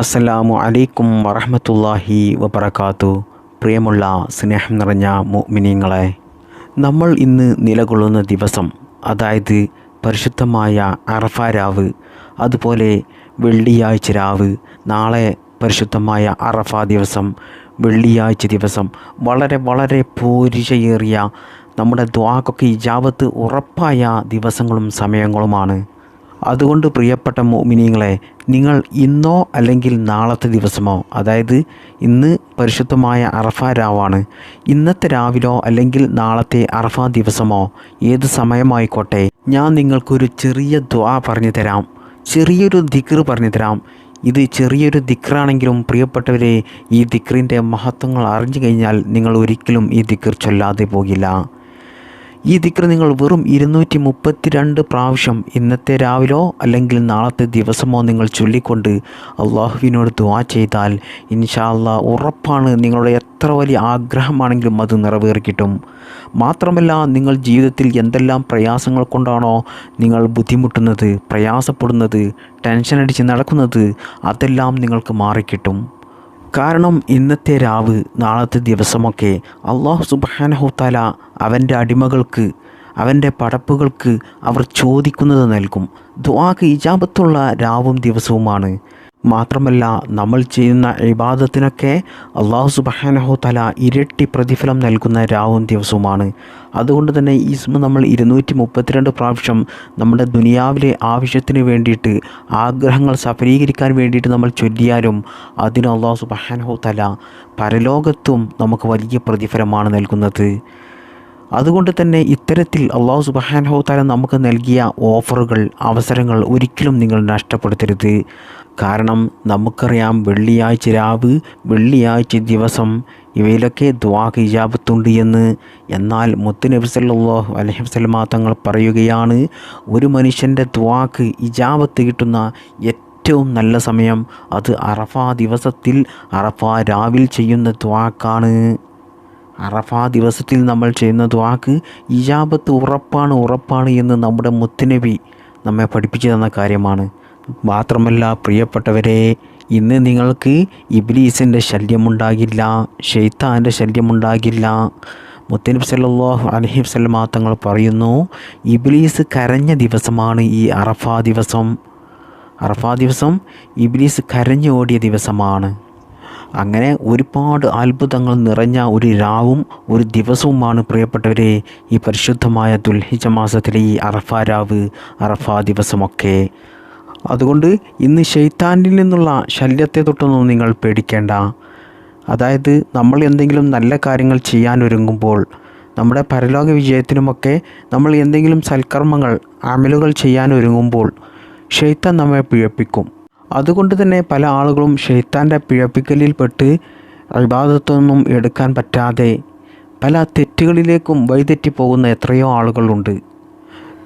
അസ്സലാമു അലൈക്കും വറഹമത്തല്ലാഹി വബർക്കാത്തു പ്രിയമുള്ള സ്നേഹം നിറഞ്ഞ മുഅ്മിനീങ്ങളെ നമ്മൾ ഇന്ന് നിലകൊള്ളുന്ന ദിവസം അതായത് പരിശുദ്ധമായ അറഫ രാവ് അതുപോലെ വെള്ളിയാഴ്ച രാവ് നാളെ പരിശുദ്ധമായ അറഫ ദിവസം വെള്ളിയാഴ്ച ദിവസം വളരെ വളരെ പൂരിശയേറിയ നമ്മുടെ ദ്വാക്കൊക്കെ ഇജാബത്ത് ഉറപ്പായ ദിവസങ്ങളും സമയങ്ങളുമാണ്. അതുകൊണ്ട് പ്രിയപ്പെട്ട മോമിനിയങ്ങളെ നിങ്ങൾ ഇന്നോ അല്ലെങ്കിൽ നാളത്തെ ദിവസമോ അതായത് ഇന്ന് പരിശുദ്ധമായ അറഫ രാവാണ്. ഇന്നത്തെ രാവിലോ അല്ലെങ്കിൽ നാളത്തെ അറഫ ദിവസമോ ഏത് സമയമായിക്കോട്ടെ ഞാൻ നിങ്ങൾക്കൊരു ചെറിയ ദ്വാ പറഞ്ഞു തരാം. ചെറിയൊരു ദിക്ർ പറഞ്ഞു തരാം. ഇത് ചെറിയൊരു ദിക്റാണെങ്കിലും പ്രിയപ്പെട്ടവരെ ഈ ദിക്റിന്റെ മഹത്വങ്ങൾ അറിഞ്ഞു കഴിഞ്ഞാൽ നിങ്ങൾ ഒരിക്കലും ഈ ദിക്ർ ചൊല്ലാതെ പോകില്ല. ഈ ദിക്ര നിങ്ങൾ വെറും ഇരുന്നൂറ്റി മുപ്പത്തിരണ്ട് പ്രാവശ്യം ഇന്നത്തെ രാവിലോ അല്ലെങ്കിൽ നാളത്തെ ദിവസമോ നിങ്ങൾ ചൊല്ലിക്കൊണ്ട് അള്ളാഹുവിനോട് ദുവാ ചെയ്താൽ ഇൻഷാ ഉറപ്പാണ് നിങ്ങളുടെ എത്ര വലിയ ആഗ്രഹമാണെങ്കിലും അത് നിറവേറിക്കിട്ടും. മാത്രമല്ല നിങ്ങൾ ജീവിതത്തിൽ എന്തെല്ലാം പ്രയാസങ്ങൾ കൊണ്ടാണോ നിങ്ങൾ ബുദ്ധിമുട്ടുന്നത് പ്രയാസപ്പെടുന്നത് ടെൻഷൻ അടിച്ച് നടക്കുന്നത് അതെല്ലാം നിങ്ങൾക്ക് മാറിക്കിട്ടും. കാരണം ഇന്നത്തെ രാവ് നാളത്തെ ദിവസമൊക്കെ അള്ളാഹു സുബാനഹുത്താല അവന്റെ അടിമകൾക്ക് അവന്റെ പടപ്പുകൾക്ക് അവർ ചോദിക്കുന്നത് നൽകും. ദ്വാക്ക് ഇജാബത്തുള്ള രാവും ദിവസവുമാണ്. മാത്രമല്ല നമ്മൾ ചെയ്യുന്ന ഇബാദത്തിനൊക്കെ അള്ളാഹു സുബാനഹു തല ഇരട്ടി പ്രതിഫലം നൽകുന്ന രാവും ദിവസവുമാണ്. അതുകൊണ്ട് തന്നെ ഈ സമയം നമ്മൾ ഇരുന്നൂറ്റി മുപ്പത്തിരണ്ട് പ്രാവശ്യം നമ്മുടെ ദുനിയാവിലെ ആവശ്യത്തിന് വേണ്ടിയിട്ട് ആഗ്രഹങ്ങൾ സഫലീകരിക്കാൻ വേണ്ടിയിട്ട് നമ്മൾ ചൊല്ലിയാലും അതിന് അള്ളാഹു സുബാനഹു തല പരലോകത്തും നമുക്ക് വലിയ പ്രതിഫലമാണ് നൽകുന്നത്. അതുകൊണ്ട് തന്നെ ഇത്തരത്തിൽ അള്ളാഹു സുബാനഹു താല നമുക്ക് നൽകിയ ഓഫറുകൾ അവസരങ്ങൾ ഒരിക്കലും നിങ്ങൾ നഷ്ടപ്പെടുത്തരുത്. കാരണം നമുക്കറിയാം വെള്ളിയാഴ്ച രാവ് വെള്ളിയാഴ്ച ദിവസം ഇവയിലൊക്കെ ദ്വാ ഹിജാബത്തുണ്ട് എന്ന്. എന്നാൽ മുത്തുനബി സല്ലാഹു അലഹി വസല്ലമ തങ്ങൾ പറയുകയാണ് ഒരു മനുഷ്യന്റെ ദ്വാക്ക് ഇജാബത്ത് കിട്ടുന്ന ഏറ്റവും നല്ല സമയം അത് അറഫ ദിവസത്തിൽ അറഫ രാവിൽ ചെയ്യുന്ന ദ്വാക്കാണ് അറഫാ ദിവസത്തിൽ നമ്മൾ ചെയ്യുന്ന ദ്വാക്ക് ഇജാബത്ത് ഉറപ്പാണ് ഉറപ്പാണ് എന്ന് നമ്മുടെ മുത്തുനബി നമ്മെ പഠിപ്പിച്ചു തന്ന കാര്യമാണ്. മാത്രമല്ല പ്രിയപ്പെട്ടവരെ ഇന്ന് നിങ്ങൾക്ക് ഇബ്ലീസിന്റെ ശല്യമുണ്ടാകില്ല ഷെയ്ത്താന്റെ ശല്യമുണ്ടാകില്ല. മുത്തനബ് സല്ലാഹു അലഹി വസ്ലമാ തങ്ങൾ പറയുന്നു ഇബ്ലീസ് കരഞ്ഞ ദിവസമാണ് ഈ അറഫാ ദിവസം. അറഫാ ദിവസം ഇബ്ലീസ് കരഞ്ഞു ഓടിയ ദിവസമാണ്. അങ്ങനെ ഒരുപാട് അത്ഭുതങ്ങൾ നിറഞ്ഞ ഒരു രാവും ഒരു ദിവസവുമാണ് പ്രിയപ്പെട്ടവരെ ഈ പരിശുദ്ധമായ ദുൽഹിജ മാസത്തിലെ ഈ അറഫ രാവ് അറഫ ദിവസമൊക്കെ. അതുകൊണ്ട് ഇന്ന് ഷെയ്ത്താനിൽ നിന്നുള്ള ശല്യത്തെ തൊട്ടൊന്നും നിങ്ങൾ പേടിക്കേണ്ട. അതായത് നമ്മൾ എന്തെങ്കിലും നല്ല കാര്യങ്ങൾ ചെയ്യാൻ ഒരുങ്ങുമ്പോൾ നമ്മുടെ പരലോക വിജയത്തിനുമൊക്കെ നമ്മൾ എന്തെങ്കിലും സൽക്കർമ്മങ്ങൾ അമലുകൾ ചെയ്യാൻ ഒരുങ്ങുമ്പോൾ ഷെയ്ത്താൻ നമ്മെ പിഴപ്പിക്കും. അതുകൊണ്ട് തന്നെ പല ആളുകളും ഷെയ്ത്താന്റെ പിഴപ്പിക്കലിൽപ്പെട്ട് അഭിബാധത്തൊന്നും എടുക്കാൻ പറ്റാതെ പല തെറ്റുകളിലേക്കും വഴിതെറ്റി പോകുന്ന എത്രയോ ആളുകളുണ്ട്.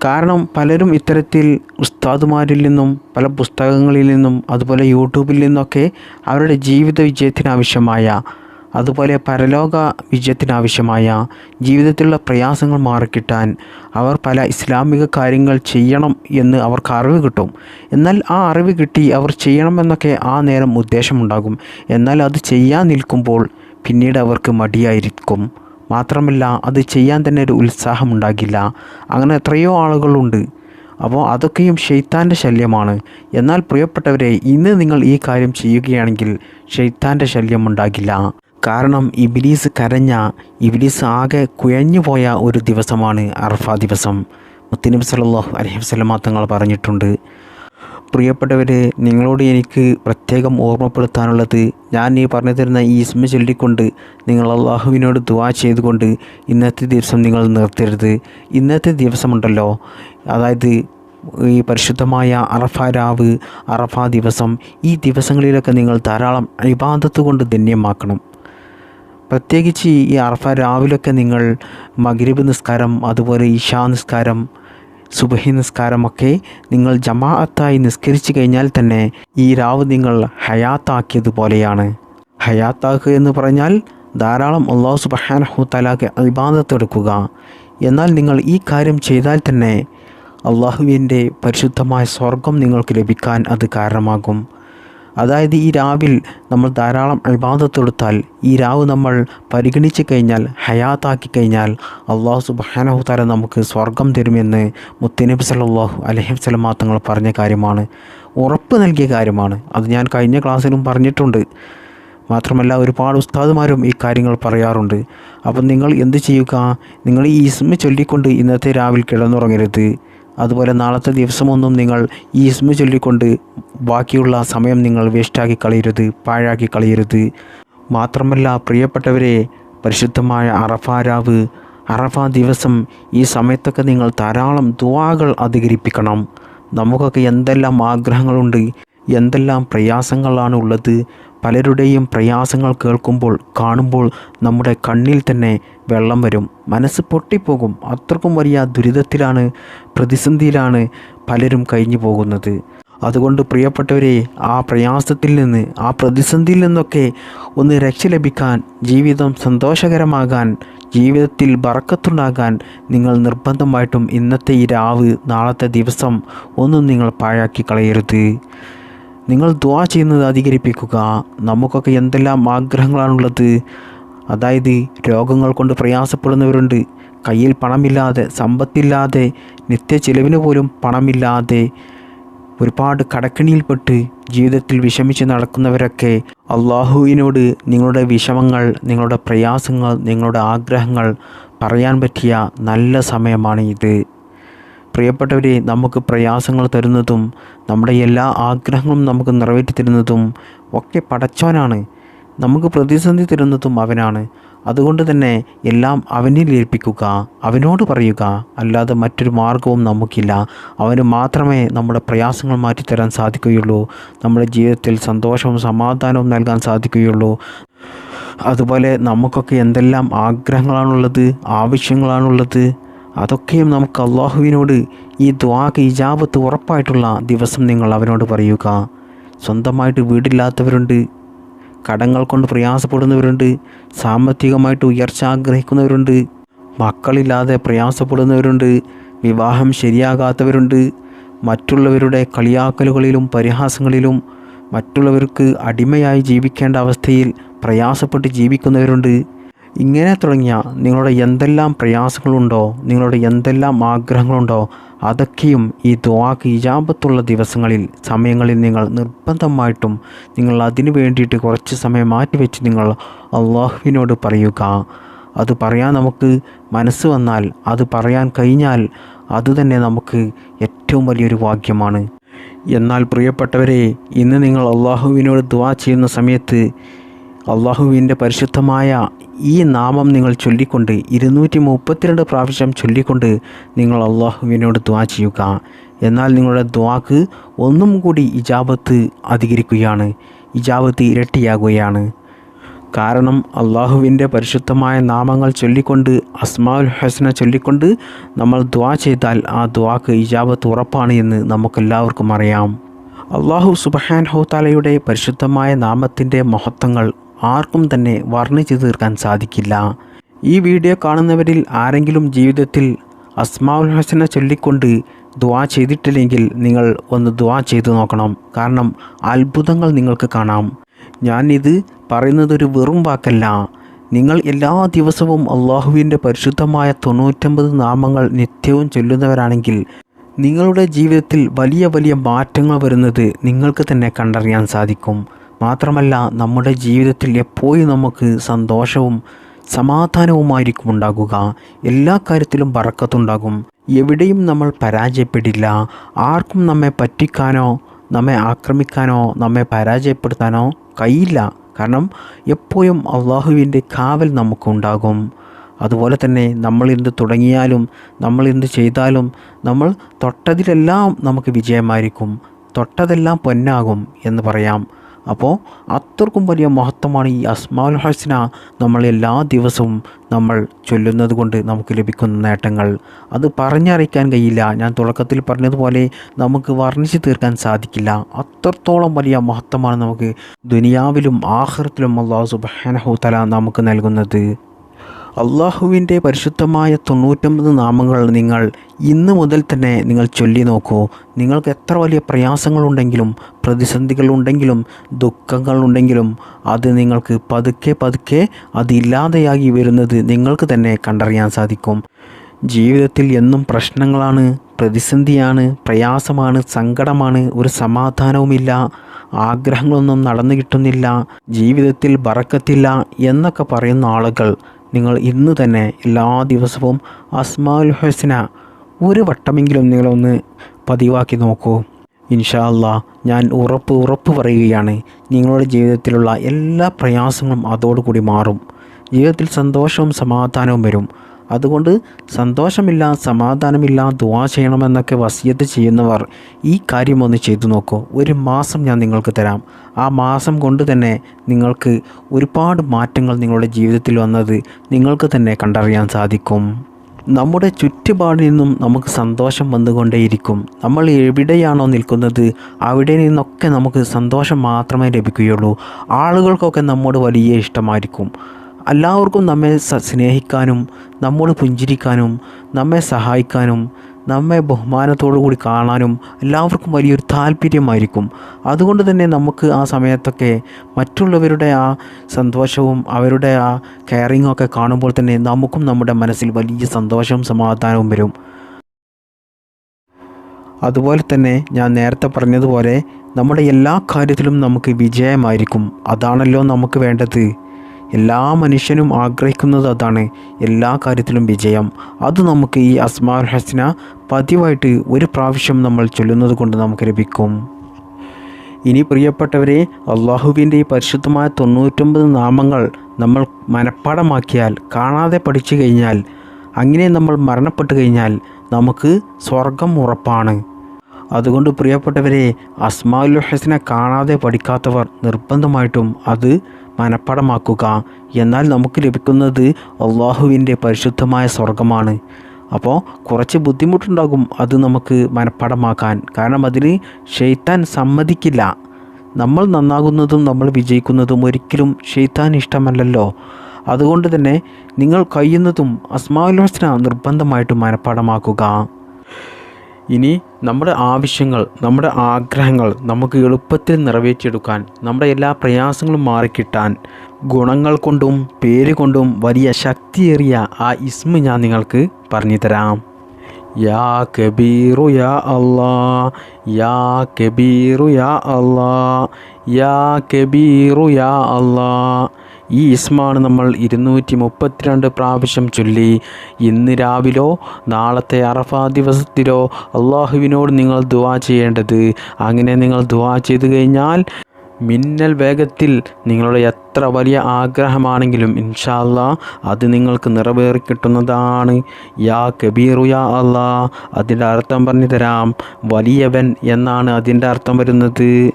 കാരണം പലരും ഇത്തരത്തിൽ ഉസ്താദുമാരിൽ നിന്നും പല പുസ്തകങ്ങളിൽ നിന്നും അതുപോലെ യൂട്യൂബിൽ നിന്നൊക്കെ അവരുടെ ജീവിത വിജയത്തിനാവശ്യമായ അതുപോലെ പരലോക വിജയത്തിനാവശ്യമായ ജീവിതത്തിലുള്ള പ്രയാസങ്ങൾ മാറിക്കിട്ടാൻ അവർ പല ഇസ്ലാമിക കാര്യങ്ങൾ ചെയ്യണം എന്ന് അവർക്ക് അറിവ് കിട്ടും. എന്നാൽ ആ അറിവ് കിട്ടി അവർ ചെയ്യണമെന്നൊക്കെ ആ നേരം ഉദ്ദേശമുണ്ടാകും. എന്നാൽ അത് ചെയ്യാൻ നിൽക്കുമ്പോൾ പിന്നീട് അവർക്ക് മടിയായിരിക്കും. മാത്രമല്ല അത് ചെയ്യാൻ തന്നെ ഒരു ഉത്സാഹമുണ്ടാകില്ല. അങ്ങനെ എത്രയോ ആളുകളുണ്ട്. അപ്പോൾ അതൊക്കെയും ഷെയ്ത്താന്റെ ശല്യമാണ്. എന്നാൽ പ്രിയപ്പെട്ടവരെ ഇന്ന് നിങ്ങൾ ഈ കാര്യം ചെയ്യുകയാണെങ്കിൽ ഷെയ്ത്താന്റെ ശല്യം ഉണ്ടാകില്ല കാരണം ഇബിലീസ് കരഞ്ഞ ഇബിലീസ് ആകെ കുഴഞ്ഞു പോയ ഒരു ദിവസമാണ് അർഫ ദിവസം. മുത്തനബി സല്ലാഹു അലഹി വസ്ലമ തങ്ങൾ പറഞ്ഞിട്ടുണ്ട്. പ്രിയപ്പെട്ടവരെ നിങ്ങളോട് എനിക്ക് പ്രത്യേകം ഓർമ്മപ്പെടുത്താനുള്ളത് ഞാൻ ഈ പറഞ്ഞു തരുന്ന ഈ ഇസ്മ ചൊല്ലിക്കൊണ്ട് നിങ്ങൾ അള്ളാഹുവിനോട് ദുവാ ചെയ്തുകൊണ്ട് ഇന്നത്തെ ദിവസം നിങ്ങൾ നിർത്തരുത്. ഇന്നത്തെ ദിവസമുണ്ടല്ലോ. അതായത് ഈ പരിശുദ്ധമായ അറഫ രാവ് അറഫ ദിവസം ഈ ദിവസങ്ങളിലൊക്കെ നിങ്ങൾ ധാരാളം ഇബാദത്ത് കൊണ്ട് ധന്യമാക്കണം. പ്രത്യേകിച്ച് ഈ അറഫ രാവിലൊക്കെ നിങ്ങൾ മഗ്രിബ് നിസ്കാരം അതുപോലെ ഇഷാ നിസ്കാരം സുബഹി നിസ്കാരമൊക്കെ നിങ്ങൾ ജമാഅത്തായി നിസ്കരിച്ചു കഴിഞ്ഞാൽ തന്നെ ഈ രാവ് നിങ്ങൾ ഹയാത്താക്കിയതുപോലെയാണ്. ഹയാത്താക്കുക എന്ന് പറഞ്ഞാൽ ധാരാളം അള്ളാഹു സുബഹാനഹു തലാക്ക് അഭിബാധത്തെടുക്കുക എന്നാൽ നിങ്ങൾ ഈ കാര്യം ചെയ്താൽ തന്നെ അള്ളാഹുവിന്റെ പരിശുദ്ധമായ സ്വർഗം നിങ്ങൾക്ക് ലഭിക്കാൻ അത് കാരണമാകും. അതായത് ഈ രാവിൽ നമ്മൾ ധാരാളം അഭിബാധത്തെടുത്താൽ ഈ രാവ് നമ്മൾ പരിഗണിച്ച് കഴിഞ്ഞാൽ ഹയാത്താക്കി കഴിഞ്ഞാൽ അള്ളാഹു സുബാനഹു താല നമുക്ക് സ്വർഗം തരുമെന്ന് മുത്തനബി സല്ലാഹു അലഹി വസ്ലമാ തങ്ങൾ പറഞ്ഞ കാര്യമാണ്. ഉറപ്പ് നൽകിയ കാര്യമാണ്. അത് ഞാൻ കഴിഞ്ഞ ക്ലാസ്സിലും പറഞ്ഞിട്ടുണ്ട്. മാത്രമല്ല ഒരുപാട് ഉസ്താദുമാരും ഈ കാര്യങ്ങൾ പറയാറുണ്ട്. അപ്പം നിങ്ങൾ എന്ത് ചെയ്യുക? നിങ്ങൾ ഈ ഇസ്മ ചൊല്ലിക്കൊണ്ട് ഇന്നത്തെ രാവിലെ കിടന്നുറങ്ങരുത്. അതുപോലെ നാളത്തെ ദിവസമൊന്നും നിങ്ങൾ ഈ ഇസ്മ ചൊല്ലിക്കൊണ്ട് ബാക്കിയുള്ള സമയം നിങ്ങൾ വേസ്റ്റാക്കി കളയരുത് പാഴാക്കി കളയരുത്. മാത്രമല്ല പ്രിയപ്പെട്ടവരെ പരിശുദ്ധമായ അറഫാരാവ് അറഫ ദിവസം ഈ സമയത്തൊക്കെ നിങ്ങൾ ധാരാളം ദുവാകൾ അധികരിപ്പിക്കണം. നമുക്കൊക്കെ എന്തെല്ലാം ആഗ്രഹങ്ങളുണ്ട് എന്തെല്ലാം പ്രയാസങ്ങളാണ് ഉള്ളത്? പലരുടെയും പ്രയാസങ്ങൾ കേൾക്കുമ്പോൾ കാണുമ്പോൾ നമ്മുടെ കണ്ണിൽ തന്നെ വെള്ളം വരും. മനസ്സ് പൊട്ടിപ്പോകും. അത്രക്കും വലിയ ദുരിതത്തിലാണ് പ്രതിസന്ധിയിലാണ് പലരും കഴിഞ്ഞു പോകുന്നത്. അതുകൊണ്ട് പ്രിയപ്പെട്ടവരെ ആ പ്രയാസത്തിൽ നിന്ന് ആ പ്രതിസന്ധിയിൽ നിന്നൊക്കെ ഒന്ന് രക്ഷ ലഭിക്കാൻ ജീവിതം സന്തോഷകരമാകാൻ ജീവിതത്തിൽ ബറക്കത്തുണ്ടാകാൻ നിങ്ങൾ നിർബന്ധമായിട്ടും ഇന്നത്തെ ഈ രാവ് നാളത്തെ ദിവസം ഒന്നും നിങ്ങൾ പാഴാക്കി കളയരുത്. നിങ്ങൾ ദ്വാ ചെയ്യുന്നത് അധികരിപ്പിക്കുക. നമുക്കൊക്കെ എന്തെല്ലാം ആഗ്രഹങ്ങളാണുള്ളത്. അതായത് രോഗങ്ങൾ കൊണ്ട് പ്രയാസപ്പെടുന്നവരുണ്ട്. കയ്യിൽ പണമില്ലാതെ സമ്പത്തില്ലാതെ നിത്യ ചിലവിന് പോലും പണമില്ലാതെ ഒരുപാട് കടക്കിണിയിൽപ്പെട്ട് ജീവിതത്തിൽ വിഷമിച്ച് നടക്കുന്നവരൊക്കെ അള്ളാഹുവിനോട് നിങ്ങളുടെ വിഷമങ്ങൾ നിങ്ങളുടെ പ്രയാസങ്ങൾ നിങ്ങളുടെ ആഗ്രഹങ്ങൾ പറയാൻ പറ്റിയ നല്ല സമയമാണ് ഇത് പ്രിയപ്പെട്ടവരെ നമുക്ക് പ്രയാസങ്ങൾ തരുന്നതും നമ്മുടെ എല്ലാ ആഗ്രഹങ്ങളും നമുക്ക് നിറവേറ്റി തരുന്നതും ഒക്കെ പടച്ചവനാണ്. നമുക്ക് പ്രതിസന്ധി തരുന്നതും അവനാണ്. അതുകൊണ്ട് തന്നെ എല്ലാം അവനിൽ ഏൽപ്പിക്കുക അവനോട് പറയുക. അല്ലാതെ മറ്റൊരു മാർഗവും നമുക്കില്ല. അവന് മാത്രമേ നമ്മുടെ പ്രയാസങ്ങൾ മാറ്റിത്തരാൻ സാധിക്കുകയുള്ളൂ. നമ്മുടെ ജീവിതത്തിൽ സന്തോഷവും സമാധാനവും നൽകാൻ സാധിക്കുകയുള്ളൂ. അതുപോലെ നമുക്കൊക്കെ എന്തെല്ലാം ആഗ്രഹങ്ങളാണുള്ളത് ആവശ്യങ്ങളാണുള്ളത് അതൊക്കെയും നമുക്ക് അള്ളാഹുവിനോട് ഈ ദ്വാക്ക് ഇജാബത്ത് ഉറപ്പായിട്ടുള്ള ദിവസം നിങ്ങൾ അവനോട് പറയുക. സ്വന്തമായിട്ട് വീടില്ലാത്തവരുണ്ട് കടങ്ങൾ കൊണ്ട് പ്രയാസപ്പെടുന്നവരുണ്ട് സാമ്പത്തികമായിട്ട് ഉയർച്ച ആഗ്രഹിക്കുന്നവരുണ്ട് മക്കളില്ലാതെ പ്രയാസപ്പെടുന്നവരുണ്ട് വിവാഹം ശരിയാകാത്തവരുണ്ട് മറ്റുള്ളവരുടെ കളിയാക്കലുകളിലും പരിഹാസങ്ങളിലും മറ്റുള്ളവർക്ക് അടിമയായി ജീവിക്കേണ്ട അവസ്ഥയിൽ പ്രയാസപ്പെട്ട് ജീവിക്കുന്നവരുണ്ട്. ഇങ്ങനെ തുടങ്ങിയ നിങ്ങളുടെ എന്തെല്ലാം പ്രയാസങ്ങളുണ്ടോ നിങ്ങളുടെ എന്തെല്ലാം ആഗ്രഹങ്ങളുണ്ടോ അതൊക്കെയും ഈ ദ്വാക്ക് ഇജാബത്തുള്ള ദിവസങ്ങളിൽ സമയങ്ങളിൽ നിങ്ങൾ നിർബന്ധമായിട്ടും നിങ്ങൾ അതിനു വേണ്ടിയിട്ട് കുറച്ച് സമയം മാറ്റിവെച്ച് നിങ്ങൾ അള്ളാഹുവിനോട് പറയുക. അത് പറയാൻ നമുക്ക് മനസ്സ് വന്നാൽ അത് പറയാൻ കഴിഞ്ഞാൽ അതുതന്നെ നമുക്ക് ഏറ്റവും വലിയൊരു ഭാഗ്യമാണ്. എന്നാൽ പ്രിയപ്പെട്ടവരെ ഇന്ന് നിങ്ങൾ അള്ളാഹുവിനോട് ദ്വാ ചെയ്യുന്ന സമയത്ത് അള്ളാഹുവിന്റെ പരിശുദ്ധമായ ഈ നാമം നിങ്ങൾ ചൊല്ലിക്കൊണ്ട് ഇരുന്നൂറ്റി മുപ്പത്തിരണ്ട് പ്രാവശ്യം ചൊല്ലിക്കൊണ്ട് നിങ്ങൾ അള്ളാഹുവിനോട് ദ്വാ ചെയ്യുക. എന്നാൽ നിങ്ങളുടെ ദ്വാക്ക് ഒന്നും കൂടി ഇജാബത്ത് അധികരിക്കുകയാണ് ഇജാബത്ത് ഇരട്ടിയാകുകയാണ്. കാരണം അള്ളാഹുവിന്റെ പരിശുദ്ധമായ നാമങ്ങൾ ചൊല്ലിക്കൊണ്ട് അസ്മാഉൽ ഹസന ചൊല്ലിക്കൊണ്ട് നമ്മൾ ദ്വാ ചെയ്താൽ ആ ദ്വാക്ക് ഇജാബത്ത് ഉറപ്പാണ് എന്ന് നമുക്കെല്ലാവർക്കും അറിയാം. അള്ളാഹു സുബഹാൻ ഹോത്താലയുടെ പരിശുദ്ധമായ നാമത്തിന്റെ മഹത്വങ്ങൾ ആർക്കും തന്നെ വർണിച്ചു തീർക്കാൻ സാധിക്കില്ല. ഈ വീഡിയോ കാണുന്നവരിൽ ആരെങ്കിലും ജീവിതത്തിൽ അസ്മാഉൽ ഹസന ചൊല്ലിക്കൊണ്ട് ദുവാ ചെയ്തിട്ടില്ലെങ്കിൽ നിങ്ങൾ ഒന്ന് ദുവാ ചെയ്തു നോക്കണം. കാരണം അത്ഭുതങ്ങൾ നിങ്ങൾക്ക് കാണാം. ഞാനിത് പറയുന്നതൊരു വെറും വാക്കല്ല. നിങ്ങൾ എല്ലാ ദിവസവും അള്ളാഹുവിന്റെ പരിശുദ്ധമായ തൊണ്ണൂറ്റമ്പത് നാമങ്ങൾ നിത്യവും ചൊല്ലുന്നവരാണെങ്കിൽ നിങ്ങളുടെ ജീവിതത്തിൽ വലിയ വലിയ മാറ്റങ്ങൾ വരുന്നത് നിങ്ങൾക്ക് തന്നെ കണ്ടറിയാൻ സാധിക്കും. മാത്രമല്ല നമ്മുടെ ജീവിതത്തിൽ എപ്പോഴും നമുക്ക് സന്തോഷവും സമാധാനവുമായിരിക്കും ഉണ്ടാകുക. എല്ലാ കാര്യത്തിലും പറക്കത്തുണ്ടാകും എവിടെയും നമ്മൾ പരാജയപ്പെടില്ല. ആർക്കും നമ്മെ പറ്റിക്കാനോ നമ്മെ ആക്രമിക്കാനോ നമ്മെ പരാജയപ്പെടുത്താനോ കഴിയില്ല. കാരണം എപ്പോഴും അള്ളാഹുവിന്റെ കാവൽ നമുക്കുണ്ടാകും. അതുപോലെ തന്നെ നമ്മൾ എന്ത് തുടങ്ങിയാലും നമ്മൾ എന്ത് ചെയ്താലും നമ്മൾ തൊട്ടതിലെല്ലാം നമുക്ക് വിജയമായിരിക്കും. തൊട്ടതെല്ലാം പൊന്നാകും എന്ന് പറയാം. അപ്പോൾ അത്രക്കും വലിയ മഹത്വമാണ് ഈ അസ്മാൽ ഹസ്ന നമ്മൾ എല്ലാ ദിവസവും നമ്മൾ ചൊല്ലുന്നത് കൊണ്ട് നമുക്ക് ലഭിക്കുന്ന നേട്ടങ്ങൾ. അത് പറഞ്ഞറിയിക്കാൻ കഴിയില്ല. ഞാൻ തുടക്കത്തിൽ പറഞ്ഞതുപോലെ നമുക്ക് വർണിച്ച് തീർക്കാൻ സാധിക്കില്ല. അത്രത്തോളം വലിയ മഹത്വമാണ് നമുക്ക് ദുനിയാവിലും ആഹ്റത്തിലും അള്ളാഹു സുബാനഹു തല നമുക്ക് നൽകുന്നത്. അള്ളാഹുവിന്റെ പരിശുദ്ധമായ തൊണ്ണൂറ്റൊമ്പത് നാമങ്ങൾ നിങ്ങൾ ഇന്ന് മുതൽ തന്നെ നിങ്ങൾ ചൊല്ലി നോക്കൂ. നിങ്ങൾക്ക് എത്ര വലിയ പ്രയാസങ്ങളുണ്ടെങ്കിലും പ്രതിസന്ധികളുണ്ടെങ്കിലും ദുഃഖങ്ങളുണ്ടെങ്കിലും അത് നിങ്ങൾക്ക് പതുക്കെ പതുക്കെ അതില്ലാതെയായി വരുന്നത് നിങ്ങൾക്ക് തന്നെ കണ്ടറിയാൻ സാധിക്കും. ജീവിതത്തിൽ എന്നും പ്രശ്നങ്ങളാണ് പ്രതിസന്ധിയാണ് പ്രയാസമാണ് സങ്കടമാണ് ഒരു സമാധാനവുമില്ല ആഗ്രഹങ്ങളൊന്നും നടന്നു കിട്ടുന്നില്ല ജീവിതത്തിൽ ബറക്കത്തില്ല എന്നൊക്കെ പറയുന്ന ആളുകൾ നിങ്ങൾ ഇന്ന് തന്നെ എല്ലാ ദിവസവും അസ്മാൽ ഹുസ്ന ഒരു വട്ടമെങ്കിലും നിങ്ങളൊന്ന് പതിവാക്കി നോക്കൂ. ഇൻഷാ അല്ലാ ഞാൻ ഉറപ്പ് ഉറപ്പ് പറയുകയാണ്. നിങ്ങളുടെ ജീവിതത്തിലുള്ള എല്ലാ പ്രയാസങ്ങളും അതോടുകൂടി മാറും. ജീവിതത്തിൽ സന്തോഷവും സമാധാനവും വരും. അതുകൊണ്ട് സന്തോഷമില്ല സമാധാനമില്ല ദുവാ ചെയ്യണമെന്നൊക്കെ വസിയത്ത് ചെയ്യുന്നവർ ഈ കാര്യം ഒന്ന് ചെയ്തു നോക്കൂ. ഒരു മാസം ഞാൻ നിങ്ങൾക്ക് തരാം. ആ മാസം കൊണ്ട് തന്നെ നിങ്ങൾക്ക് ഒരുപാട് മാറ്റങ്ങൾ നിങ്ങളുടെ ജീവിതത്തിൽ വന്നത് നിങ്ങൾക്ക് തന്നെ കണ്ടറിയാൻ സാധിക്കും. നമ്മുടെ ചുറ്റുപാടിൽ നിന്നും നമുക്ക് സന്തോഷം വന്നുകൊണ്ടേയിരിക്കും. നമ്മൾ എവിടെയാണോ നിൽക്കുന്നത് അവിടെ നിന്നൊക്കെ നമുക്ക് സന്തോഷം മാത്രമേ ലഭിക്കുകയുള്ളൂ. ആളുകൾക്കൊക്കെ നമ്മോട് വലിയ ഇഷ്ടമായിരിക്കും. എല്ലാവർക്കും നമ്മെ സ്നേഹിക്കാനും നമ്മോട് പുഞ്ചിരിക്കാനും നമ്മെ സഹായിക്കാനും നമ്മെ ബഹുമാനത്തോടു കൂടി കാണാനും എല്ലാവർക്കും വലിയൊരു താല്പര്യമായിരിക്കും. അതുകൊണ്ട് തന്നെ നമുക്ക് ആ സമയത്തൊക്കെ മറ്റുള്ളവരുടെ ആ സന്തോഷവും അവരുടെ ആ കെയറിങ്ങും ഒക്കെ കാണുമ്പോൾ തന്നെ നമുക്കും നമ്മുടെ മനസ്സിൽ വലിയ സന്തോഷവും സമാധാനവും വരും. അതുപോലെ തന്നെ ഞാൻ നേരത്തെ പറഞ്ഞതുപോലെ നമ്മുടെ എല്ലാ കാര്യത്തിലും നമുക്ക് വിജയമായിരിക്കും. അതാണല്ലോ നമുക്ക് വേണ്ടത്. എല്ലാ മനുഷ്യനും ആഗ്രഹിക്കുന്നത് അതാണ്. എല്ലാ കാര്യത്തിലും വിജയം. അത് നമുക്ക് ഈ അസ്മാൽ ഹസ്ന പതിവായിട്ട് ഒരു പ്രാവശ്യം നമ്മൾ ചൊല്ലുന്നത് കൊണ്ട് നമുക്ക് ലഭിക്കും. ഇനി പ്രിയപ്പെട്ടവരെ അള്ളാഹുവിന്റെ ഈ പരിശുദ്ധമായ തൊണ്ണൂറ്റൊമ്പത് നാമങ്ങൾ നമ്മൾ മനഃപ്പാടമാക്കിയാൽ കാണാതെ പഠിച്ചു കഴിഞ്ഞാൽ അങ്ങനെ നമ്മൾ മരണപ്പെട്ടു കഴിഞ്ഞാൽ നമുക്ക് സ്വർഗം ഉറപ്പാണ്. അതുകൊണ്ട് പ്രിയപ്പെട്ടവരെ അസ്മാഉൽ ഹസന കാണാതെ പഠിക്കാത്തവർ നിർബന്ധമായിട്ടും അത് മനഃപ്പാടമാക്കുക. എന്നാൽ നമുക്ക് ലഭിക്കുന്നത് അള്ളാഹുവിന്റെ പരിശുദ്ധമായ സ്വർഗമാണ് അപ്പോൾ കുറച്ച് ബുദ്ധിമുട്ടുണ്ടാകും അത് നമുക്ക് മനഃപ്പാടമാക്കാൻ. കാരണം അതിൽ ഷെയ്ത്താൻ സമ്മതിക്കില്ല. നമ്മൾ നന്നാകുന്നതും നമ്മൾ വിജയിക്കുന്നതും ഒരിക്കലും ഷെയ്ത്താൻ ഇഷ്ടമല്ലല്ലോ. അതുകൊണ്ട് തന്നെ നിങ്ങൾ കഴിയുന്നതും അസ്മാഉൽ ഹസ്ന നിർബന്ധമായിട്ടും മനഃപ്പാടമാക്കുക. ഇനി നമ്മുടെ ആവശ്യങ്ങൾ നമ്മുടെ ആഗ്രഹങ്ങൾ നമുക്ക് എളുപ്പത്തിൽ നിറവേറ്റിയെടുക്കാൻ നമ്മുടെ എല്ലാ പ്രയാസങ്ങളും മാറിക്കിട്ടാൻ ഗുണങ്ങൾ കൊണ്ടും പേര് കൊണ്ടും വലിയ ശക്തിയേറിയ ആ ഇസ്മ ഞാൻ നിങ്ങൾക്ക് പറഞ്ഞു തരാം യാ കബീറു യാ അല്ലാ യാ കബീറു യാ അല്ലാ യാ കബീറു യാ അല്ലാ ഈ ഇസ്മാണ് നമ്മൾ ഇരുന്നൂറ്റി മുപ്പത്തിരണ്ട് പ്രാവശ്യം ചൊല്ലി. ഇന്ന് രാവിലോ നാളത്തെ അറഫാ ദിവസത്തിലോ അള്ളാഹുവിനോട് നിങ്ങൾ ദുവാ ചെയ്യേണ്ടത്. അങ്ങനെ നിങ്ങൾ ദുവാ ചെയ്തു കഴിഞ്ഞാൽ മിന്നൽ വേഗത്തിൽ നിങ്ങളുടെ എത്ര വലിയ ആഗ്രഹമാണെങ്കിലും ഇൻഷാല്ല അത് നിങ്ങൾക്ക് നിറവേറി കിട്ടുന്നതാണ്. യാ കബീറു യാ അല്ലാ അതിന്റെ അർത്ഥം പറഞ്ഞു തരാം വലിയവൻ എന്നാണ് അതിന്റെ അർത്ഥം വരുന്നത്.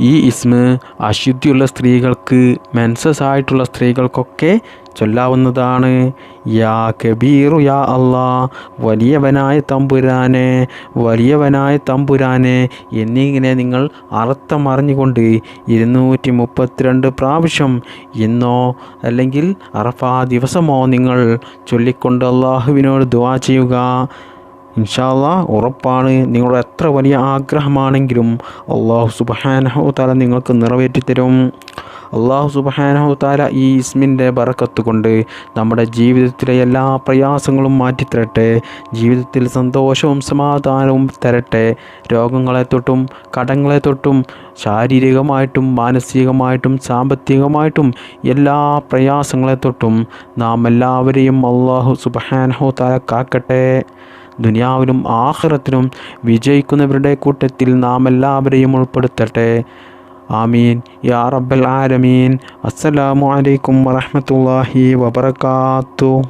ഈ ഇസ്മ് അശുദ്ധിയുള്ള സ്ത്രീകൾക്ക് മെൻസസ് ആയിട്ടുള്ള സ്ത്രീകൾക്കൊക്കെ ചൊല്ലാവുന്നതാണ്. യാ കബീറു യാ അല്ലാ വലിയവനായ തമ്പുരാനെ വലിയവനായ തമ്പുരാനെ എന്നിങ്ങനെ നിങ്ങൾ അർത്ഥം അറിഞ്ഞുകൊണ്ട് ഇരുന്നൂറ്റി മുപ്പത്തിരണ്ട് പ്രാവശ്യം ഇന്നോ അല്ലെങ്കിൽ അറഫാ ദിവസമോ നിങ്ങൾ ചൊല്ലിക്കൊണ്ട് അള്ളാഹുവിനോട് ദുവാ ചെയ്യുക. ഇൻഷാല്ലാ ഉറപ്പാണ്. നിങ്ങളുടെ എത്ര വലിയ ആഗ്രഹമാണെങ്കിലും അള്ളാഹു സുബഹാനഹു താല നിങ്ങൾക്ക് നിറവേറ്റി തരും. അള്ളാഹു സുബഹാനഹു താല ഈ ഇസ്മിന്റെ ബറക്കത്ത് കൊണ്ട് നമ്മുടെ ജീവിതത്തിലെ എല്ലാ പ്രയാസങ്ങളും മാറ്റിത്തരട്ടെ ജീവിതത്തിൽ സന്തോഷവും സമാധാനവും തരട്ടെ. രോഗങ്ങളെ തൊട്ടും കടങ്ങളെ തൊട്ടും ശാരീരികമായിട്ടും മാനസികമായിട്ടും സാമ്പത്തികമായിട്ടും എല്ലാ പ്രയാസങ്ങളെ തൊട്ടും നാം എല്ലാവരെയും അള്ളാഹു സുബഹാനഹു താല കാക്കട്ടെ. ദുനിയാവിലും ആഹ്റത്തിനും വിജയിക്കുന്നവരുടെ കൂട്ടത്തിൽ നാം എല്ലാവരെയും ഉൾപ്പെടുത്തട്ടെ. ആമീൻ. യാ റബ്ബൽ ആലമീൻ. അസ്സലാമു അലൈക്കും വറഹ്മത്തുള്ളാഹി വബറകാതുഹു